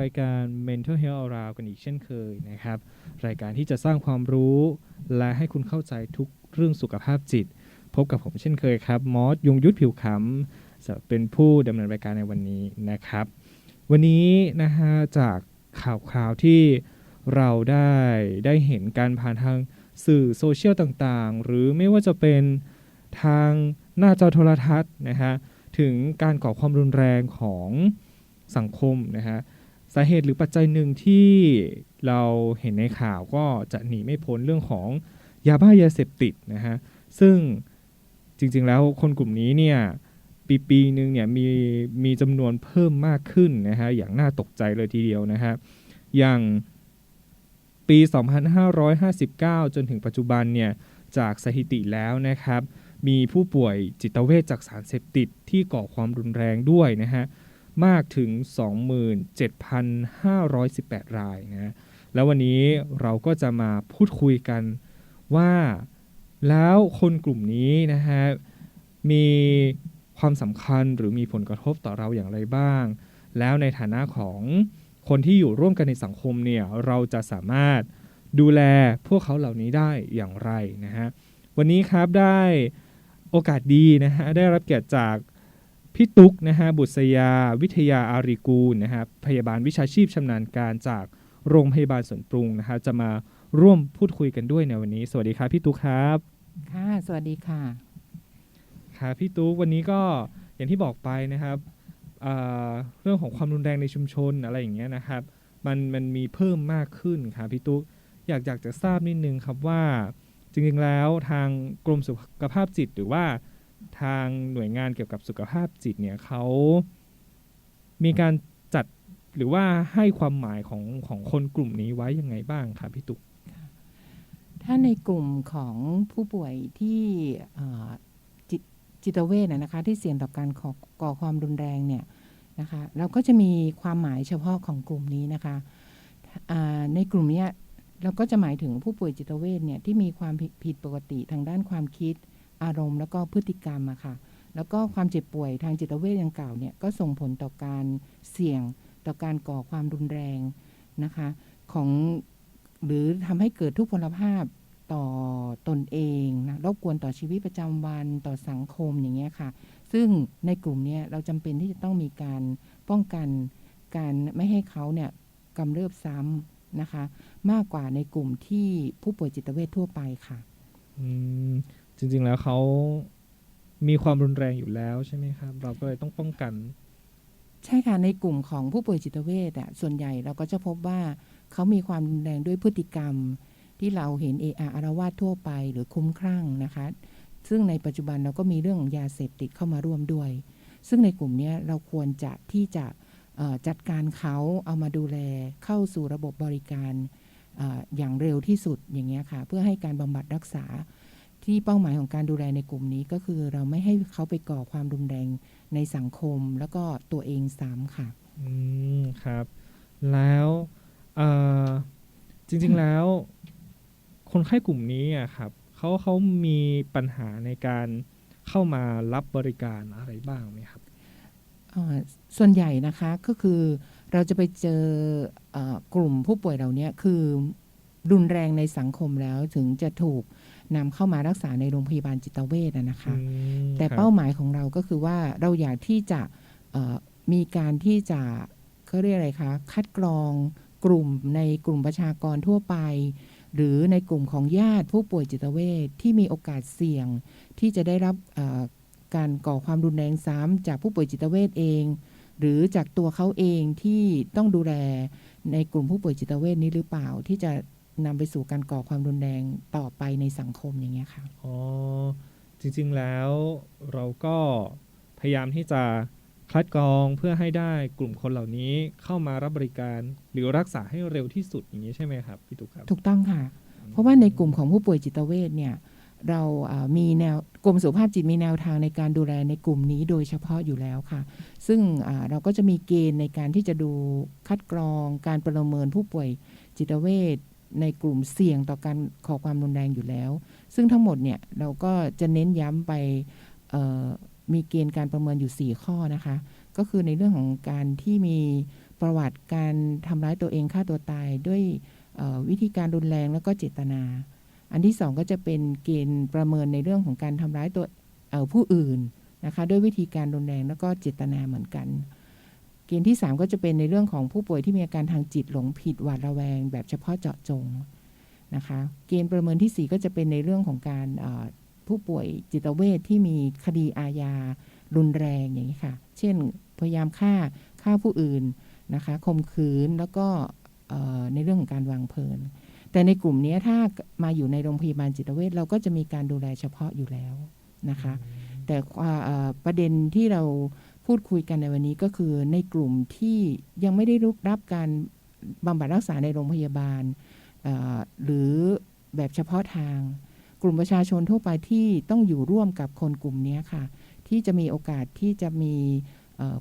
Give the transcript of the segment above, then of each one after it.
รายการ Mental Health Around กันอีกเช่นเคยนะครับ รายการที่จะสร้างความรู้ และให้คุณเข้าใจทุกเรื่องสุขภาพจิต พบกับผมเช่นเคยครับ มอสยงยุทธผิวขำจะเป็นผู้ดำเนินรายการในวันนี้นะครับ วันนี้นะฮะจากข่าวคราวที่เราได้ได้เห็นการผ่านทางสื่อโซเชียลต่างๆ หรือไม่ว่าจะเป็นทางหน้าจอโทรทัศน์นะฮะถึงการก่อความรุนแรงของสังคมนะฮะ สาเหตุหรือปัจจัยหนึ่งที่เราเห็นในข่าวก็จะหนีไม่พ้นเรื่องของยาบ้ายาเสพติดนะฮะซึ่งจริงๆแล้วคนกลุ่มนี้เนี่ยปีปีหนึ่งเนี่ยมีมีจำนวนเพิ่มมากขึ้นนะฮะอย่างน่าตกใจเลยทีเดียวนะฮะอย่างปี 2559 จนถึงปัจจุบันเนี่ยจากสถิติแล้วนะครับ มีผู้ป่วยจิตเวชจากสารเสพติดที่ก่อความรุนแรงด้วยนะฮะ มากถึง 27,518 รายนะแล้ววันนี้เราก็จะมาพูดคุยกันว่าแล้วคนกลุ่มนี้นะฮะมีความสำคัญหรือมีผลกระทบต่อเราอย่างไรบ้าง แล้วในฐานะของคนที่อยู่ร่วมกันในสังคมเนี่ยเราจะสามารถดูแลพวกเขาเหล่านี้ได้อย่างไรนะฮะวันนี้ครับได้โอกาสดีนะฮะได้รับเกียรติจาก พี่ตุ๊กนะฮะบุษยา วิทยาอารีกูลนะฮะพยาบาลวิชาชีพชำนาญการจากโรงพยาบาลสวนปรุงนะฮะจะมาร่วมพูดคุยกันด้วยในวันนี้ สวัสดีครับพี่ตุ๊กครับค่ะสวัสดีค่ะครับพี่ตุ๊กวันนี้ก็อย่างที่บอกไปนะครับอ่าเรื่องของความรุนแรงในชุมชนอะไรอย่างเงี้ยนะครับ มันมันมีเพิ่มมากขึ้นครับพี่ตุ๊กอยากอยากจะทราบนิดนึงครับว่า จริงๆแล้วทางกรมสุขภาพจิตหรือว่า ทางหน่วยงานเกี่ยวกับสุขภาพจิตเนี่ยเขามีการจัดหรือว่าให้ความหมายของของคนกลุ่มนี้ไว้ยังไงบ้างครับพี่ตุ๊กถ้าในกลุ่มของผู้ป่วยที่จิตจิตเวชนะนะคะที่เสี่ยงต่อการก่อความรุนแรงเนี่ยนะคะเราก็จะมีความหมายเฉพาะของกลุ่มนี้นะคะในกลุ่มนี้เราก็จะหมายถึงผู้ป่วยจิตเวชเนี่ยที่มีความผผิดปกติทางด้านความคิด อารมณ์แล้วก็พฤติกรรมอะค่ะ แล้วก็ความเจ็บป่วยทางจิตเวชดังเก่าเนี่ยก็ส่งผลต่อการเสี่ยงต่อการก่อความรุนแรงนะคะของหรือทำให้เกิดทุกพลภาพต่อตนเองนะรบกวนต่อชีวิตประจำวันต่อสังคมอย่างเงี้ยค่ะ ซึ่งในกลุ่มเนี้ยเราจำเป็นที่จะต้องมีการป้องกันการไม่ให้เขาเนี่ยกำเริบซ้ำนะคะ มากกว่าในกลุ่มที่ผู้ป่วยจิตเวชทั่วไปค่ะอืม จริง ๆ แล้วเขามีความรุนแรงอยู่แล้วใช่ไหมครับ เราก็เลยต้องป้องกัน ใช่ค่ะ ในกลุ่มของผู้ป่วยจิตเวชอะส่วนใหญ่เราก็จะพบว่าเขามีความรุนแรงด้วยพฤติกรรม ที่เราเห็นเออาอารวาสทั่วไปหรือคุ้มคลั่งนะคะ ซึ่งในปัจจุบันเราก็มีเรื่องของยาเสพติดเข้ามาร่วมด้วย ซึ่งในกลุ่มนี้เราควรจะที่จะจัดการเขาเอามาดูแลเข้าสู่ระบบบริการออย่างเร็วที่สุดอย่างเงี้ยค่ะ เพื่อให้การบำบัดรักษา ที่เป้าหมายของการดูแลในกลุ่มนี้ก็คือเราไม่ให้เขาไปก่อความรุนแรงในสังคมแล้วก็ตัวเองซ้ำค่ะ อืมครับ แล้วเอ่อจริงๆแล้ว คนไข้กลุ่มนี้อะครับเขาเขามีปัญหาในการเข้ามารับบริการอะไรบ้างไหมครับเอ่อส่วนใหญ่นะคะก็คือเราจะไปเจอเออกลุ่มผู้ป่วยเหล่านี้คือรุนแรงในสังคมแล้วถึงจะถูก นำเข้ามารักษาในโรงพยาบาลจิตเวชอะนะคะอืมแต่ครับเป้าหมายของเราก็คือว่าเราอยากที่จะเอ่อมีการที่จะเขาเรียกอะไรคะคัดกรองกลุ่มในกลุ่มประชากรทั่วไป หรือในกลุ่มของญาติผู้ป่วยจิตเวชที่มีโอกาสเสี่ยง ที่จะได้รับเอ่อการก่อความรุนแรงซ้ำจากผู้ป่วยจิตเวชเอง หรือจากตัวเขาเองที่ต้องดูแลในกลุ่มผู้ป่วยจิตเวชนี้หรือเปล่าที่จะ นำไปสู่การก่อความรุนแรงต่อไปในสังคมอย่างเงี้ยค่ะอ๋อจริงๆแล้วเราก็พยายามที่จะคัดกรองเพื่อให้ได้กลุ่มคนเหล่านี้เข้ามารับบริการหรือรักษาให้เร็วที่สุดอย่างนี้ใช่ไหมครับพี่ตุ๊กครับถูกต้องค่ะ เพราะว่าในกลุ่มของผู้ป่วยจิตเวชเนี่ยเราอ่ามีแนวกรมสุขภาพจิตมีแนวทางในการดูแลในกลุ่มนี้โดยเฉพาะอยู่แล้วค่ะ ซึ่งอ่าเราก็จะมีเกณฑ์ในการที่จะดูคัดกรองการประเมินผู้ป่วยจิตเวช ในกลุ่มเสี่ยงต่อการขอความรุนแรงอยู่แล้ว ซึ่งทั้งหมดเนี่ยเราก็จะเน้นย้ำไปมีเกณฑ์การประเมินอยู่ 4 ข้อนะคะ ก็คือในเรื่องของการที่มีประวัติการทำร้ายตัวเองฆ่าตัวตายด้วยวิธีการรุนแรงแล้วก็เจตนา อันที่สองก็จะเป็นเกณฑ์ประเมินในเรื่องของการทำร้ายตัวผู้อื่นนะคะด้วยวิธีการรุนแรงแล้วก็เจตนาเหมือนกัน เกณฑ์ที่ 3 ก็จะเป็นในเรื่องของผู้ป่วยที่มีอาการทางจิตหลงผิดหวาดระแวง แบบเฉพาะเจาะจงนะคะ เกณฑ์ประเมินทีสี่4 ก็จะเป็นในเรื่องของการผู้ป่วยจิตเวชที่มีคดีอาญารุนแรงอย่างนี้ค่ะ เช่น พยายามฆ่าฆ่าผู้อื่นนะคะข่มขืนแล้วก็ในเรื่องของการวางเพลิงแต่ในกลุ่มนี้ถ้ามาอยู่ในโรงพยาบาลจิตเวชเราก็จะมีการดูแลเฉพาะอยู่แล้วนะคะ แต่ประเด็นที่เรา พูดคุยกันในวันนี้ก็คือในกลุ่มที่ยังไม่ได้รับการบำบัดรักษาในโรงพยาบาล หรือแบบเฉพาะทาง กลุ่มประชาชนทั่วไปที่ต้องอยู่ร่วมกับคนกลุ่มนี้ค่ะ ที่จะมีโอกาสที่จะมี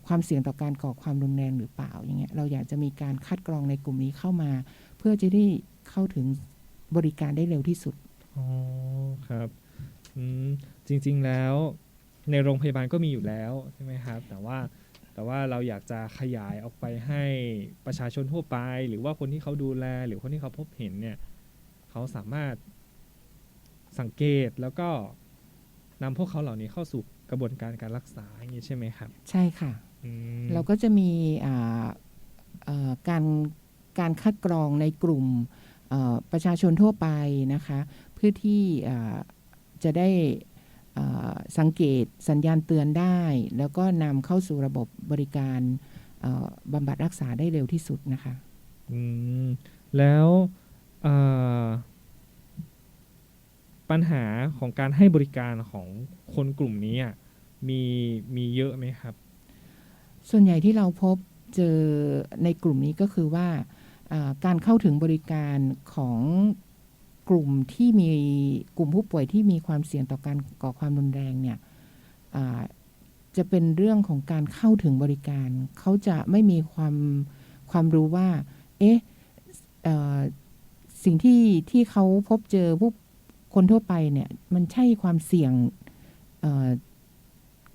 ความเสี่ยงต่อการก่อความรุนแรงหรือเปล่าอย่างเงี้ยเราอยากจะมีการคัดกรองในกลุ่มนี้เข้ามา เพื่อจะได้เข้าถึงบริการได้เร็วที่สุดอ๋อครับจริงๆแล้ว ในโรงพยาบาลก็มีอยู่แล้วใช่ไหมครับ แต่ว่าแต่ว่าเราอยากจะขยายออกไปให้ประชาชนทั่วไป หรือว่าคนที่เขาดูแล หรือคนที่เขาพบเห็นเนี่ยเขาสามารถสังเกตแล้วก็นำพวกเขาเหล่านี้เข้าสู่กระบวนการการรักษาอย่างนี้ใช่ไหมครับ ใช่ค่ะอืมเราก็จะมีอ่าเอ่อการการคัดกรองในกลุ่มเอ่อประชาชนทั่วไปนะคะ เพื่อที่อ่าจะได้อ่า สังเกตสัญญาณเตือนได้ แล้วก็นำเข้าสู่ระบบบริการเอ่อบำบัดรักษาได้เร็วที่สุดนะคะอืมแล้วเอ่อปัญหาของการให้บริการของคนกลุ่มนี้อะมีมีเยอะไหมครับ ส่วนใหญ่ที่เราพบเจอในกลุ่มนี้ก็คือว่าอ่าการเข้าถึงบริการของ กลุ่มที่มีกลุ่มผู้ป่วยที่มีความเสี่ยงต่อการก่อความรุนแรงเนี่ยจะเป็นเรื่องของการเข้าถึงบริการ เขาจะไม่มีความความรู้ว่า เอ๊ะสิ่งที่ที่เขาพบเจอผู้คนทั่วไปเนี่ยมันใช่ความเสี่ยง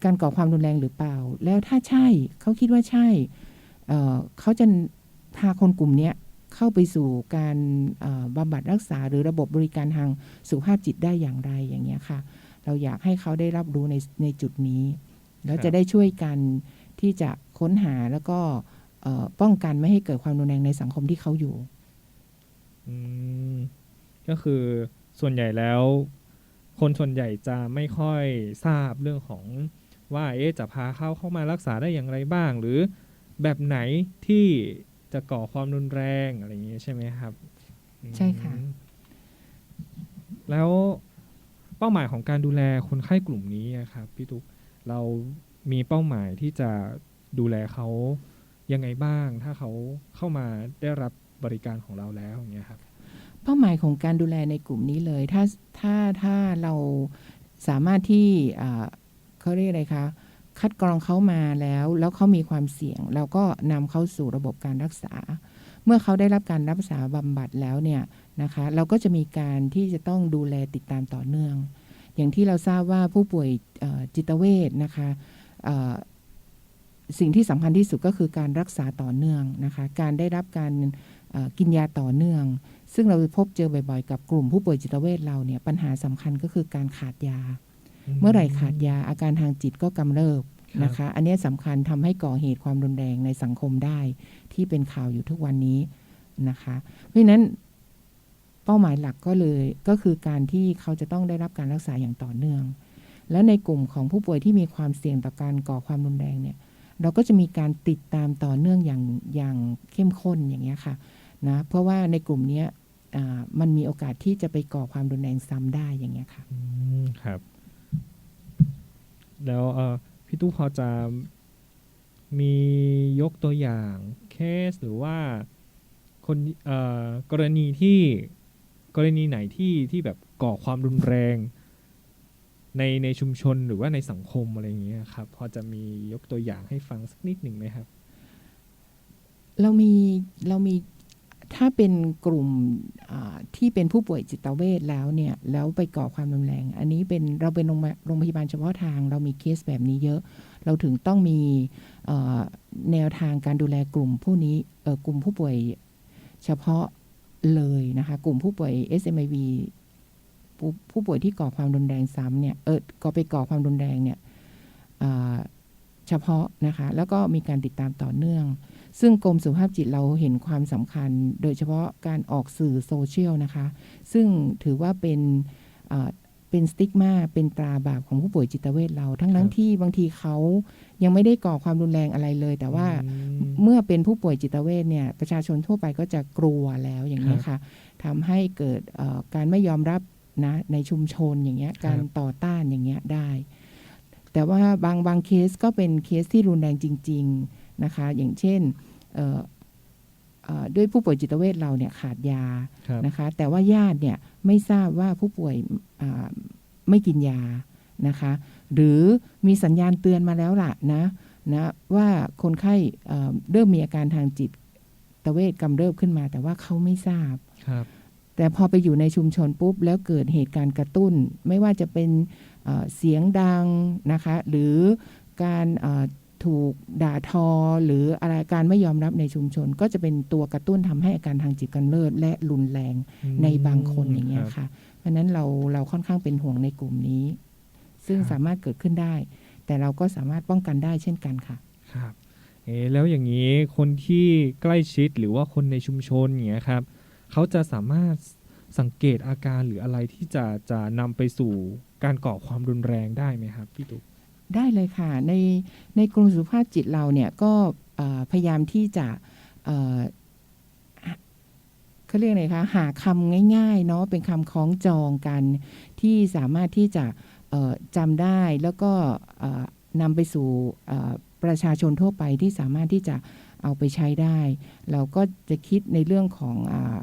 การก่อความรุนแรงหรือเปล่า แล้วถ้าใช่เขาคิดว่าใช่เเขาจะพาคนกลุ่มนี้ เข้าไปสู่การบำบัดรักษา หรือระบบบริการทางสุขภาพจิตได้อย่างไรอย่างเงี้ยค่ะ เราอยากให้เขาได้รับรู้ในในจุดนี้ แล้วจะได้ช่วยกันที่จะค้นหาแล้วก็ป้องกันไม่ให้เกิดความรุนแรงในสังคมที่เขาอยู่อืมก็คือส่วนใหญ่แล้ว คนส่วนใหญ่จะไม่ค่อยทราบเรื่องของว่าเอ๊จะพาเขาเข้ามารักษาได้อย่างไรบ้าง หรือแบบไหนที่ จะก่อความรุนแรงอะไรอย่างเงี้ยใช่ไหมครับ ใช่ค่ะอืมแล้วเป้าหมายของการดูแลคนไข้กลุ่มนี้อะครับพี่ทุกเรามีเป้าหมายที่จะดูแลเขายังไงบ้าง ถ้าเขาเข้ามาได้รับบริการของเราแล้วอย่างเงี้ยครับเป้าหมายของการดูแลในกลุ่มนี้เลย ถ้าถ้าถ้าเราสามารถที่อ่าเขาเรียกอะไรคะ คัดกรองเขามาแล้ว แล้วเขามีความเสี่ยง เราก็นำเข้าสู่ระบบการรักษา เมื่อเขาได้รับการรักษาบำบัดแล้วเนี่ยนะคะ เราก็จะมีการที่จะต้องดูแลติดตามต่อเนื่อง อย่างที่เราทราบว่าผู้ป่วยจิตเวชนะคะสิ่งที่สำคัญที่สุดก็คือการรักษาต่อเนื่องนะคะ การได้รับการกินยาต่อเนื่อง ซึ่งเราพบเจอบ่อยๆ กับกลุ่มผู้ป่วยจิตเวชเราเนี่ยปัญหาสำคัญก็คือการขาดยา เมื่อไหร่ขาดยาอาการทางจิตก็กำเริบนะคะ อันเนี้ยสำคัญทำให้ก่อเหตุความรุนแรงในสังคมได้ ที่เป็นข่าวอยู่ทุกวันนี้นะคะ เพราะฉะนั้นเป้าหมายหลักก็เลยก็คือการที่เขาจะต้องได้รับการรักษาอย่างต่อเนื่อง แล้วในกลุ่มของผู้ป่วยที่มีความเสี่ยงต่อการก่อความรุนแรงเนี่ย เราก็จะมีการติดตามต่อเนื่องอย่างอย่างเข้มข้นอย่างเงี้ยค่ะนะเพราะว่าในกลุ่มเนี้ยอ่ามันมีโอกาสที่จะไปก่อความรุนแรงซ้ำได้อย่างเงี้ยค่ะอืมครับ แล้วเออพี่ตู้พอจะมียกตัวอย่างเคสหรือว่าคนเอ่อกรณีที่กรณีไหนที่ที่แบบก่อความรุนแรง ในในชุมชนหรือว่าในสังคมอะไรอย่างเงี้ยครับ พอจะมียกตัวอย่างให้ฟังสักนิดหนึ่งไหมครับ เรามีเรามี ถ้าเป็นกลุ่มที่เป็นผู้ป่วยจิตเวชแล้วเนี่ยแล้วไปก่อความรุนแรง อันนี้เป็นเราเป็นโรงพยาบาลเฉพาะทาง เรามีเคสแบบนี้เยอะ เราถึงต้องมีแนวทางการดูแลกลุ่มผู้นี้กลุ่มผู้ป่วยเฉพาะเลยนะคะกลุ่มผู้ป่วย SMIV ผู้ผู้ป่วยที่ก่อความรุนแรงซ้ำเนี่ยเออก็ไปก่อความรุนแรงเนี่ยเฉพาะนะคะแล้วก็มีการติดตามต่อเนื่อง ซึ่งกรมสุขภาพจิตเราเห็นความสำคัญ โดยเฉพาะการออกสื่อโซเชียลนะคะ ซึ่งถือว่าเป็นเอ่อเป็นสติ๊กมาเป็นตราบาปของผู้ป่วยจิตเวชเรา ทั้งนั้นครับที่บางทีเขายังไม่ได้ก่อความรุนแรงอะไรเลย แต่ว่าอืมเมื่อเป็นผู้ป่วยจิตเวชเนี่ยประชาชนทั่วไปก็จะกลัวแล้วอย่างนี้ยค่ะทำให้เกิดเอ่อการไม่ยอมรับนะในชุมชนอย่างเงี้ยครับการต่อต้านอย่างเงี้ยได้ แต่ว่าบางบางเคสก็เป็นเคสที่รุนแรงจริง ๆ นะคะ อย่างเช่นเอ่อเอ่อด้วยผู้ป่วยจิตเวชเราเนี่ยขาดยาครับนะคะ แต่ว่าญาติเนี่ยไม่ทราบว่าผู้ป่วยอ่าไม่กินยานะคะ หรือมีสัญญาณเตือนมาแล้วล่ะนะนะว่าคนไข้เอ่อเริ่มมีอาการทางจิตเวชกำเริบขึ้นมา แต่ว่าเขาไม่ทราบครับ แต่พอไปอยู่ในชุมชนปุ๊บ แล้วเกิดเหตุการณ์กระตุ้น ไม่ว่าจะเป็นเอ่อเสียงดังนะคะ หรือการเอ่อ ถูกด่าทอ หรืออะไรการไม่ยอมรับในชุมชน ก็จะเป็นตัวกระตุ้นทำให้อาการทางจิตกำเริบและรุนแรงในบางคนอย่างเงี้ยรับค่ะ เพราะฉะนั้นเราเราค่อนข้างเป็นห่วงในกลุ่มนี้ ซึ่งครับสามารถเกิดขึ้นได้ แต่เราก็สามารถป้องกันได้เช่นกันค่ะครับเอ๊ะแล้วอย่างนี้คนที่ใกล้ชิดหรือว่าคนในชุมชนอย่างเงี้ยครับเขาจะสามารถสังเกตอาการหรืออะไรที่จะจะนำไปสู่การก่อความรุนแรงได้ไหมครับพี่ตุ๊ก ได้เลยค่ะ ในในกรมสุขภาพจิตเราเนี่ยก็เอ่อพยายามที่จะเอ่อเขาเรียกอะไรคะหาคำง่ายๆเนาะเป็นคำคล้องจองกัน ที่สามารถที่จะเอ่อจำได้แล้วก็เอ่อนำไปสู่เอ่อประชาชนทั่วไปที่สามารถที่จะเอาไปใช้ได้ เราก็จะคิดในเรื่องของอา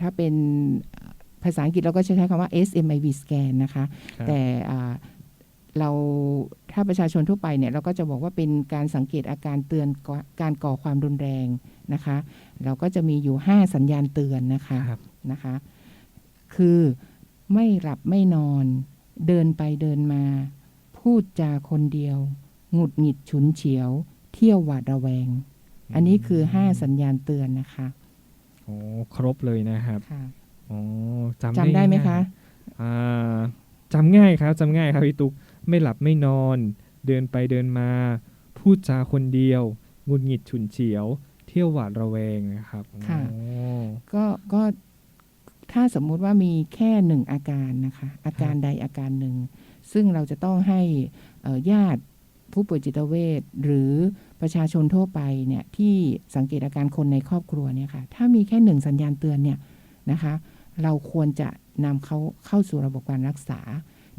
ถ้าเป็นภาษาอังกฤษเราก็จะใช้คำว่า SMIV scan นะคะครับแต่อ่า เราถ้าประชาชนทั่วไปเนี่ยเราก็จะบอกว่าเป็นการสังเกตอาการเตือนก่อการก่อความรุนแรงนะคะ เราก็จะมีอยู่ 5 สัญญาณเตือนนะคะครับนะคะ คือไม่หลับไม่นอน เดินไปเดินมา พูดจาคนเดียว หงุดหงิดฉุนเฉียว เที่ยวหวาดระแวง อันนี้คือ 5 สัญญาณเตือนนะคะโอ้ครบเลยนะครับค่ะอ๋อจำจำได้ไหมง่ายคะอ่าจำง่ายครับจำง่ายครับพี่ตุ๊ก ไม่หลับไม่นอน เดินไปเดินมา พูดจาคนเดียวหงุดหงิดฉุนเฉียว เที่ยวหวาดระแวงนะครับค่ะอ๋อก็ก็ถ้าสมมุติว่ามีแค่หนึ่งอาการนะคะ อาการใดอาการหนึ่ง ซึ่งเราจะต้องให้เอ่อญาติผู้ป่วยจิตเวชหรือประชาชนทั่วไปเนี่ยที่สังเกตอาการคนในครอบครัวเนี่ยค่ะถ้ามีแค่หนึ่งสัญญาณเตือนเนี่ยนะคะ เราควรจะนำเขาเข้าสู่ระบบการรักษา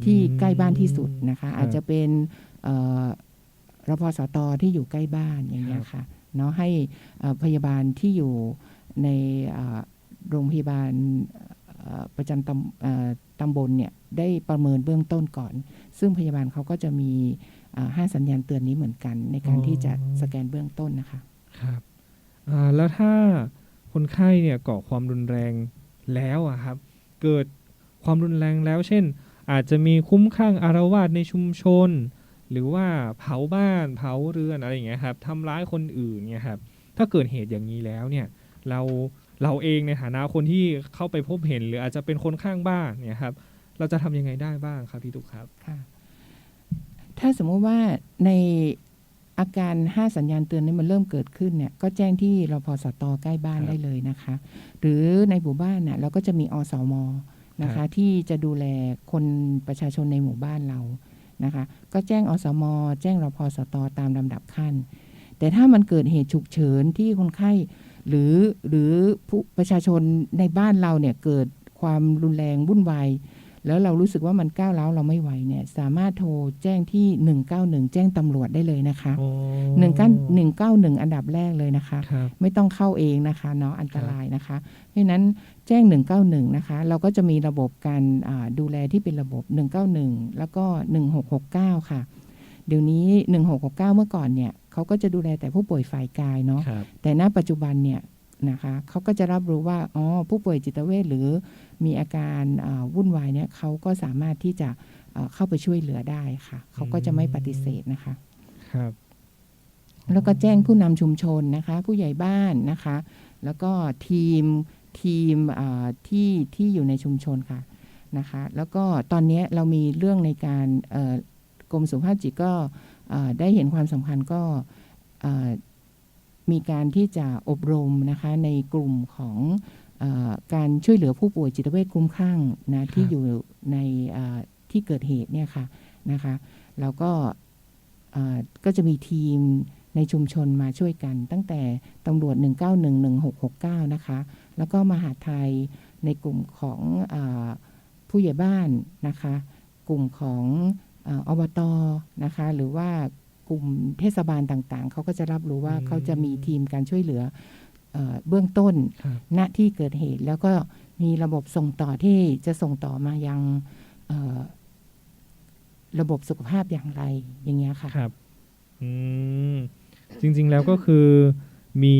ที่ใกล้บ้านที่สุดนะคะ อาจจะเป็นเอ่อรพสตที่อยู่ใกล้บ้านอย่างเงี้ยค่ะเนาะให้เอ่อพยาบาลที่อยู่ในเอ่อโรงพยาบาลเอ่อประจำตำเอ่อตำบลเนี่ยได้ประเมินเบื้องต้นก่อน ซึ่งพยาบาลเขาก็จะมีอ่าห้าสัญญาณเตือนนี้เหมือนกัน ในการที่จะสแกนเบื้องต้นนะคะครับอ่าแล้วถ้าคนไข้เนี่ยก่อความรุนแรงแล้วอะครับ เกิดความรุนแรงแล้ว เช่น อาจจะมีคุ้มข้างอารวาสในชุมชน หรือว่าเผาบ้านเผาเรือนอะไรอย่างเงี้ยครับทำร้ายคนอื่นเนี่ยครับถ้าเกิดเหตุอย่างนี้แล้วเนี่ยเราเราเองในฐานะคนที่เข้าไปพบเห็น หรืออาจจะเป็นคนข้างบ้านเนี่ยครับเราจะทำยังไงได้บ้างครับพี่ตุ๊กครับค่ะถ้าสมมติว่าในอาการ 5 สัญญาณเตือนนี้มันเริ่มเกิดขึ้นเนี่ยก็แจ้งที่รพสตใกล้บ้านครับได้เลยนะคะ หรือในหมู่บ้านน่ะเราก็จะมีอสม นะครัคะบที่จะดูแลคนประชาชนในหมู่บ้านเรานะคะ ก็แจ้งอสม แจ้งรพสตตามลำดับขั้น แต่ถ้ามันเกิดเหตุฉุกเฉินที่คนไข้หรือหรือผู้ประชาชนในบ้านเราเนี่ยเกิดความรุนแรงวุ่นวาย แล้วเรารู้สึกว่ามันก้าวร้าวเราไม่ไหวเนี่ยสามารถโทรแจ้งที่ 191 แจ้งตำรวจได้เลยนะคะอ๋อ191 อันดับแรกเลยนะคะครับไม่ต้องเข้าเองนะคะเนาะอันตรายนะคะเพราะฉะนั้นแจ้ง 191 นะคะ เราก็จะมีระบบการอ่าดูแลที่เป็นระบบ 191 แล้วก็ 1669 ค่ะ เดี๋ยวนี้ 1669 เมื่อก่อนเนี่ยเขาก็จะดูแลแต่ผู้ป่วยฝ่ายกายเนาะครับแต่ณปัจจุบันเนี่ยนะคะเขาก็จะรับรู้ว่าอ๋อผู้ป่วยจิตเวชหรือ มีอาการอ่าวุ่นวายเนี่ยเขาก็สามารถที่จะเอ่อเข้าไปช่วยเหลือได้ค่ะ เขาก็จะไม่ปฏิเสธนะคะครับ แล้วก็แจ้งผู้นำชุมชนนะคะ ผู้ใหญ่บ้านนะคะ แล้วก็ทีมทีมอ่าที่ที่อยู่ในชุมชนค่ะนะคะ แล้วก็ตอนนี้เรามีเรื่องในการเอ่อกรมสุขภาพจิตก็เอ่อได้เห็นความสำคัญก็เอ่อมีการที่จะอบรมนะคะในกลุ่มของเออ การช่วยเหลือผู้ป่วยจิตเวชคลุ้มคลั่งนะที่อยู่ในเอ่อที่เกิดเหตุเนี่ยค่ะนะคะแล้วก็เอ่อก็จะมีทีมในชุมชนมาช่วยกัน ตั้งแต่ตำรวจ 1911669 นะคะ แล้วก็มหาดไทยในกลุ่มของอาผู้ใหญ่บ้านนะคะ กลุ่มของอาอบตนะคะ หรือว่ากลุ่มเทศบาลต่างๆ เขาก็จะรับรู้ว่าอืมเขาจะมีทีมการช่วยเหลือ เออเบื้องต้นครับณที่เกิดเหตุ แล้วก็มีระบบส่งต่อที่จะส่งต่อมายังเอ่อระบบสุขภาพอย่างไรอย่างเงี้ยค่ะครับอืมจริง ๆ แล้วก็คือมี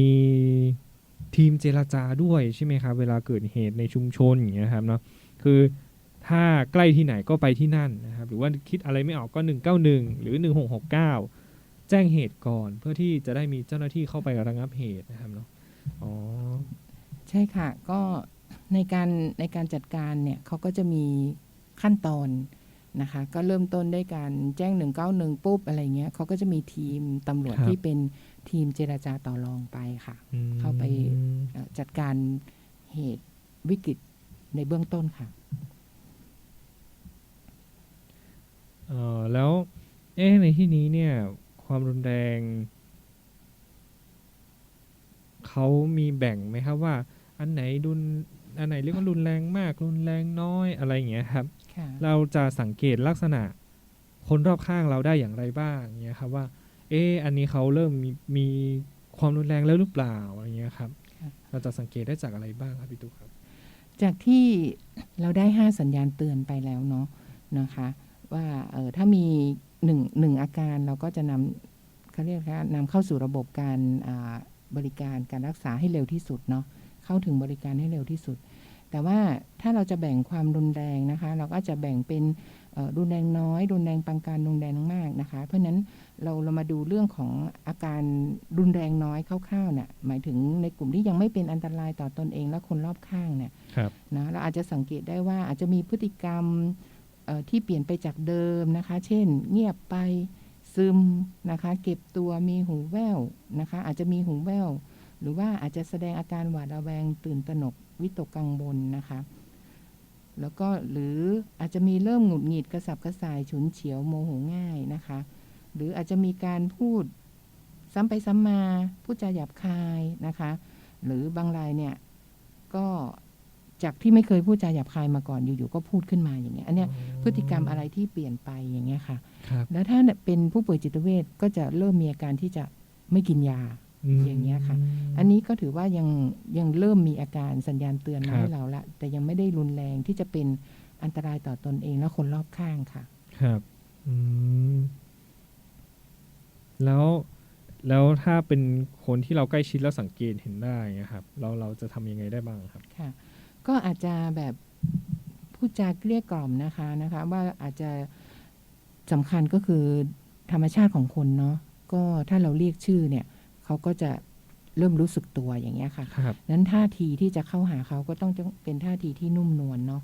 ทีมเจรจาด้วยใช่ไหมครับ เวลาเกิดเหตุในชุมชนอย่างเงี้ยครับเนาะคือถ้าใกล้ที่ไหนก็ไปที่นั่นนะครับ หรือว่าคิดอะไรไม่ออกก็ 191 หรือ 1669 แจ้งเหตุก่อนเพื่อที่จะได้มีเจ้าหน้าที่เข้าไประงับเหตุนะครับเนาะ อ๋อ ใช่ค่ะ ก็ในการในการจัดการเนี่ยเขาก็จะมีขั้นตอนนะคะ ก็เริ่มต้นด้วยการแจ้ง 191 ปุ๊บอะไรเงี้ยเขาก็จะมีทีมตำรวจครับ ที่เป็นทีมเจราจาต่อรองไปค่ะ อืมเข้าไปเอ่อจัดการเหตุวิกฤตในเบื้องต้นค่ะ เออแล้ว เอ๊ะในที่นี้เนี่ย ความรุนแรง เขามีแบ่งไหมครับว่า อันไหนรุนอันไหนเรียกว่ารุนแรงมาก รุนแรงน้อยอะไรอย่างเงี้ยครับ ค่ะ เราจะสังเกตลักษณะคนรอบข้างเราได้อย่างไรบ้างเงี้ยครับว่า เอ๊ะอันนี้เขาเริ่มมีมีความรุนแรงแล้วหรือเปล่าอะไรเงี้ยครับ ค่ะ เราจะสังเกตได้จากอะไรบ้างครับพี่ตุ๊กครับ จากที่เราได้ห้าสัญญาณเตือนไปแล้วเนาะนะคะ ว่าเออถ้ามีหนึ่งหนึ่งอาการเราก็จะนำเขาเรียกว่านำเข้าสู่ระบบการอ่า บริการการรักษาให้เร็วที่สุดเนาะเข้าถึงบริการให้เร็วที่สุด แต่ว่าถ้าเราจะแบ่งความรุนแรงนะคะ เราก็จะแบ่งเป็นเอ่อรุนแรงน้อย รุนแรงปานกลางรุนแรงมากนะคะ เพราะฉะนั้นเราเรามาดูเรื่องของอาการรุนแรงน้อยคร่าวๆเนี่ยหมายถึงในกลุ่มที่ยังไม่เป็นอันตรายต่อตอนเองและคนรอบข้างเนี่ยครับนะเราอาจจะสังเกตได้ว่าอาจจะมีพฤติกรรมเอ่อที่เปลี่ยนไปจากเดิมนะคะ เช่น เงียบไป ซึมนะคะ เก็บตัวมีหูแว่วนะคะ อาจจะมีหูแว่วหรือว่าอาจจะแสดงอาการหวาดระแวงตื่นตระหนกวิตกกังวลนะคะ แล้วก็หรืออาจจะมีเริ่มหงุดหงิดกระสับกระส่ายฉุนเฉียวโมโหง่ายนะคะ หรืออาจจะมีการพูดซ้ำไปซ้ำมาพูดจาหยาบคายนะคะ หรือบางรายเนี่ยก็ จากที่ไม่เคยพูดจาหยาบคายมาก่อนอยู่ๆก็พูดขึ้นมาอย่างเงี้ยอันเนี้ยพฤติกรรมอะไรที่เปลี่ยนไปอย่างเงี้ยค่ะครับแล้วถ้าเป็นผู้ป่วยจิตเวชก็จะเริ่มมีอาการที่จะไม่กินยามอย่างเงี้ยค่ะ อันนี้ก็ถือว่ายังยังเริ่มมีอาการสัญญาณเตือนมาครับให้เราละ แต่ยังไม่ได้รุนแรงที่จะเป็นอันตรายต่อตนเองและคนรอบข้างค่ะ ครับอืมแล้วแล้วถ้าเป็นคนที่เราใกล้ชิดแล้วสังเกตเห็นได้เงี้ยครับ เราเราจะทำยังไงได้บ้างครับ ค่ะ ก็อาจจะแบบพูดจาเกลี้ยกล่อมนะคะนะคะ ว่าอาจจะสำคัญก็คือธรรมชาติของคนเนาะก็ถ้าเราเรียกชื่อเนี่ยเขาก็จะเริ่มรู้สึกตัวอย่างเงี้ยค่ะครับนั้นท่าทีที่จะเข้าหาเขาก็ต้องเป็นท่าทีที่นุ่มนวลเนาะ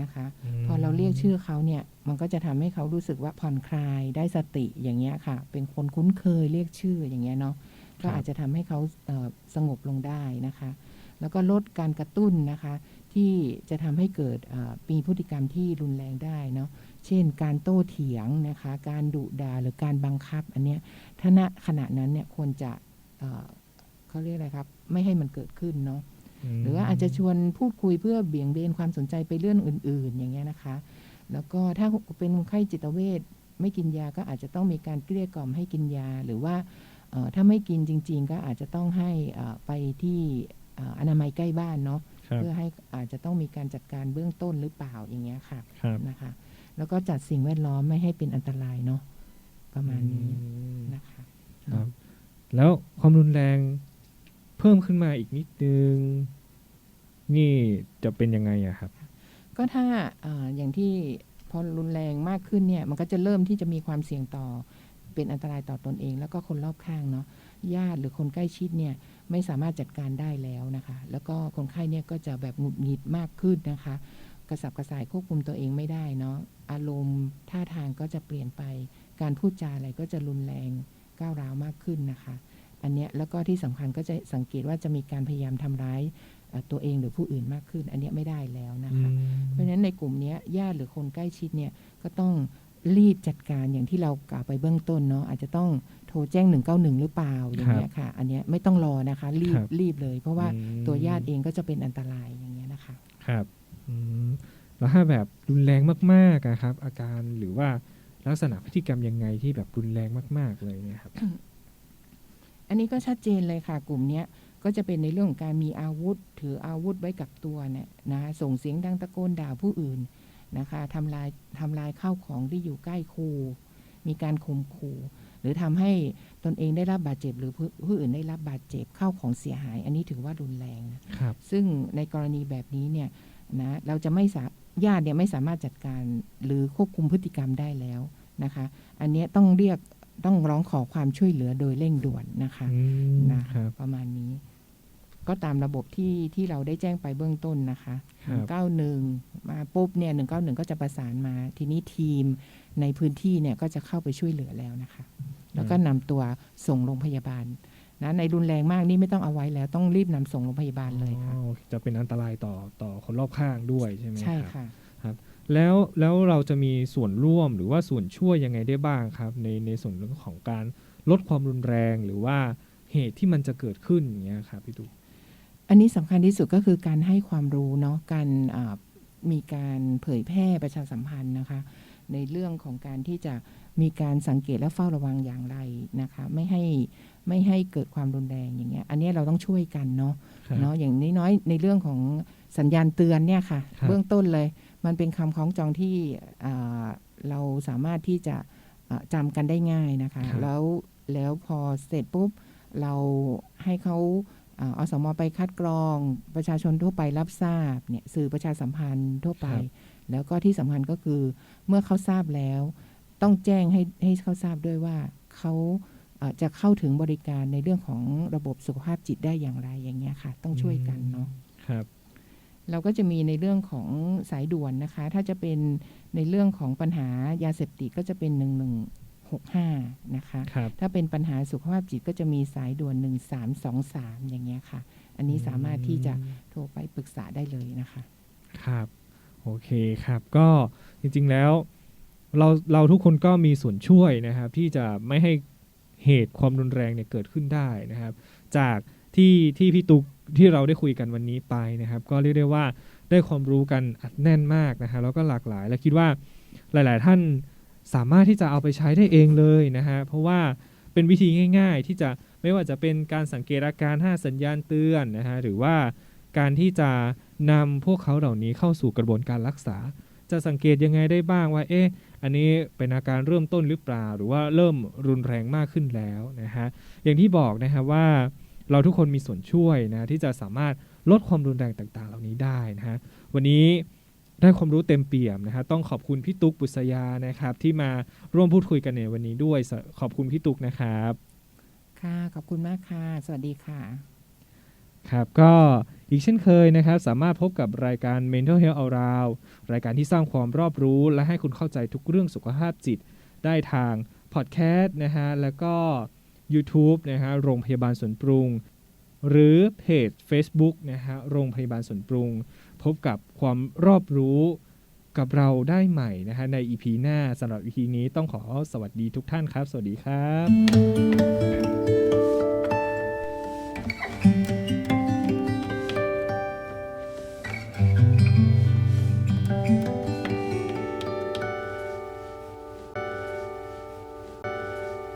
นะคะ พอเราเรียกชื่อเขาเนี่ย มันก็จะทำให้เขารู้สึกว่าผ่อนคลายได้สติอย่างเงี้ยค่ะ เป็นคนคุ้นเคยเรียกชื่ออย่างเงี้ยเนาะก็อาจจะทำให้เขาเอ่อสงบลงได้นะคะ แล้วก็ลดการกระตุ้นนะคะ ที่จะทำให้เกิดเอ่อมีพฤติกรรมที่รุนแรงได้เนาะเช่น การโต้เถียงนะคะ การดุด่าหรือการบังคับอันเนี้ยถ้าณขณะนั้นเนี่ยควรจะเอ่อเขาเรียกอะไรครับ ไม่ให้มันเกิดขึ้นเนาะมหรือว่าอาจจะชวนพูดคุยเพื่อเบี่ยงเบนความสนใจไปเรื่องอื่น ๆ อย่างเงี้ยนะคะ แล้วก็ถ้าเป็นคนไข้จิตเวชไม่กินยาก็อาจจะต้องมีการเกลี้ยกล่อมให้กินยา หรือว่าเอ่อถ้าไม่กินจริง ๆ ก็อาจจะต้องให้เอ่อไปที่เอ่ออนามัยใกล้บ้านเนาะครับเพื่อให้อาจจะต้องมีการจัดการเบื้องต้นหรือเปล่าอย่างเงี้ยค่ะครับนะคะ แล้วก็จัดสิ่งแวดล้อมไม่ให้เป็นอันตรายเนาะประมาณนี้อืมนะคะครับแล้วความรุนแรงเพิ่มขึ้นมาอีกนิดนึง นี่จะเป็นยังไงอะครับ ก็ถ้าเอ่ออย่างที่พอรุนแรงมากขึ้นเนี่ย มันก็จะเริ่มที่จะมีความเสี่ยงต่อเป็นอันตรายต่อตนเอง แล้วก็คนรอบข้างเนาะญาติหรือคนใกล้ชิดเนี่ย ไม่สามารถจัดการได้แล้วนะคะ แล้วก็คนไข้เนี่ยก็จะแบบหงุดหงิดมากขึ้นนะคะ กระสับกระส่ายควบคุมตัวเองไม่ได้เนาะอารมณ์ท่าทางก็จะเปลี่ยนไป การพูดจาอะไรก็จะรุนแรงก้าวร้าวมากขึ้นนะคะ อันเนี้ยแล้วก็ที่สำคัญก็จะสังเกตว่าจะมีการพยายามทำร้ายเอ่อตัวเองหรือผู้อื่นมากขึ้น อันเนี้ยไม่ได้แล้วนะคะ เพราะฉะนั้นในกลุ่มเนี้ยญาติหรือคนใกล้ชิดเนี่ยก็ต้องรีบจัดการอย่างที่เรากล่าวไปเบื้องต้นเนาะอาจจะต้อง โทรแจ้ง 191 หรือเปล่าอย่างเงี้ยค่ะ อันเนี้ยไม่ต้องรอนะคะ รีบครับรีบเลย เพราะว่าอืมตัวญาติเองก็จะเป็นอันตรายอย่างเงี้ยนะคะ ครับอืมแล้วถ้าแบบรุนแรงมากๆอะครับ อาการหรือว่าลักษณะพฤติกรรมยังไงที่แบบรุนแรงมากๆเลยเนี่ยครับ อันนี้ก็ชัดเจนเลยค่ะ กลุ่มเนี้ยก็จะเป็นในเรื่องของการมีอาวุธ ถืออาวุธไว้กับตัวเนี่ยนะคะส่งเสียงดังตะโกนด่าผู้อื่นนะคะทำลายทำลายข้าวของที่อยู่ใกล้ครู มีการข่มขู่ หรือทำให้ตนเองได้รับบาดเจ็บ หรือผู้ผู้อื่นได้รับบาดเจ็บข้าวของเสียหาย อันนี้ถือว่ารุนแรงนะครับซึ่งในกรณีแบบนี้เนี่ยนะเราจะไม่สาญาติเนี่ยไม่สามารถจัดการหรือควบคุมพฤติกรรมได้แล้วนะคะ อันเนี้ยต้องเรียกต้องร้องขอความช่วยเหลือโดยเร่งด่วนนะคะอืมนะครับประมาณนี้ ก็ตามระบบที่ที่เราได้แจ้งไปเบื้องต้นนะคะครับ191 มาปุ๊บเนี่ย191 ก็จะประสานมา ทีนี้ทีมในพื้นที่เนี่ยก็จะเข้าไปช่วยเหลือแล้วนะคะ แล้วก็นำตัวส่งโรงพยาบาลนะในรุนแรงมากนี่ไม่ต้องเอาไว้แล้วต้องรีบนำส่งโรงพยาบาลเลยค่ะอ๋อจะเป็นอันตรายต่อต่อคนรอบข้างด้วยใช่ไหมใช่ครับค่ะแล้วแล้วเราจะมีส่วนร่วมหรือว่าส่วนช่วยยังไงได้บ้างครับ ในในส่วนเรื่องของการลดความรุนแรงหรือว่าเหตุที่มันจะเกิดขึ้นอย่างเงี้ยครับพี่ตุ๊ก อันนี้สำคัญที่สุดก็คือการให้ความรู้เนาะการอ่ามีการเผยแพร่ประชาสัมพันธ์นะคะ ในเรื่องของการที่จะมีการสังเกตและเฝ้าระวังอย่างไรนะคะ ไม่ให้ไม่ให้เกิดความรุนแรงอย่างเงี้ยอันเนี้ยเราต้องช่วยกันเนาะครับเนาะอย่างน้อยๆในเรื่องของสัญญาณเตือนเนี่ยค่ะครับเบื้องต้นเลย มันเป็นคำคล้องจองที่อ่าเราสามารถที่จะอ่าจำกันได้ง่ายนะคะครับแล้วแล้วพอเสร็จปุ๊บเราให้เขา อ่าอสมไปคัดกรองประชาชนทั่วไปรับทราบเนี่ยสื่อประชาสัมพันธ์ทั่วไป แล้วก็ที่สำคัญก็คือเมื่อเขาทราบแล้ว ต้องแจ้งให้ให้เขาทราบด้วยว่าเขาเอ่อจะเข้าถึงบริการในเรื่องของระบบสุขภาพจิตได้อย่างไรอย่างเงี้ยค่ะ ต้องช่วยกันเนาะครับ เราก็จะมีในเรื่องของสายด่วนนะคะ ถ้าจะเป็นในเรื่องของปัญหายาเสพติดก็จะเป็น1165นะคะครับถ้าเป็นปัญหาสุขภาพจิตก็จะมีสายด่วน 1323 อย่างเงี้ยค่ะ อันนี้สามารถที่จะโทรไปปรึกษาได้เลยนะคะ ครับ โอเคครับ ก็จริงๆแล้วเราเราทุกคนก็มีส่วนช่วยนะครับ ที่จะไม่ให้เหตุความรุนแรงเนี่ยเกิดขึ้นได้นะครับ จากที่ที่พี่ตุกที่เราได้คุยกันวันนี้ไปนะครับ ก็เรียกได้ว่าได้ความรู้กันอัดแน่นมากนะฮะแล้วก็หลากหลาย และคิดว่าหลาย ๆ ท่าน สามารถที่จะเอาไปใช้ได้เองเลยนะฮะเพราะว่าเป็นวิธีง่าย ๆ ที่จะไม่ว่าจะเป็นการสังเกตอาการ 5 สัญญาณเตือนนะฮะหรือว่าการที่จะนำพวกเขาเหล่านี้เข้าสู่กระบวนการรักษา จะสังเกตยังไงได้บ้างว่าเอ๊ะอันนี้เป็นอาการเริ่มต้นหรือเปล่า หรือว่าเริ่มรุนแรงมากขึ้นแล้วนะฮะอย่างที่บอกนะฮะว่าเราทุกคนมีส่วนช่วยนะที่จะสามารถลดความรุนแรงต่างๆ เหล่านี้ได้นะฮะวันนี้ ได้ความรู้เต็มเปี่ยมนะฮะต้องขอบคุณพี่ตุ๊กบุษยานะครับ ที่มาร่วมพูดคุยกันในวันนี้ด้วยสขอบคุณพี่ตุ๊กนะครับ ค่ะ ขอบคุณมากค่ะ สวัสดีค่ะ ครับก็อีกเช่นเคยนะครับ สามารถพบกับรายการ Mental Health Around รายการที่สร้างความรอบรู้และให้คุณเข้าใจทุกเรื่องสุขภาพจิต ได้ทางพอดแคสต์นะฮะแล้วก็ YouTube นะฮะโรงพยาบาลสวนปรุง หรือเพจ Facebook นะฮะโรงพยาบาลสวนปรุง พบกับความรอบรู้กับเราได้ใหม่นะฮะใน EP หน้าสำหรับ EP นี้ต้องขอสวัสดีทุกท่านครับ สวัสดีครับ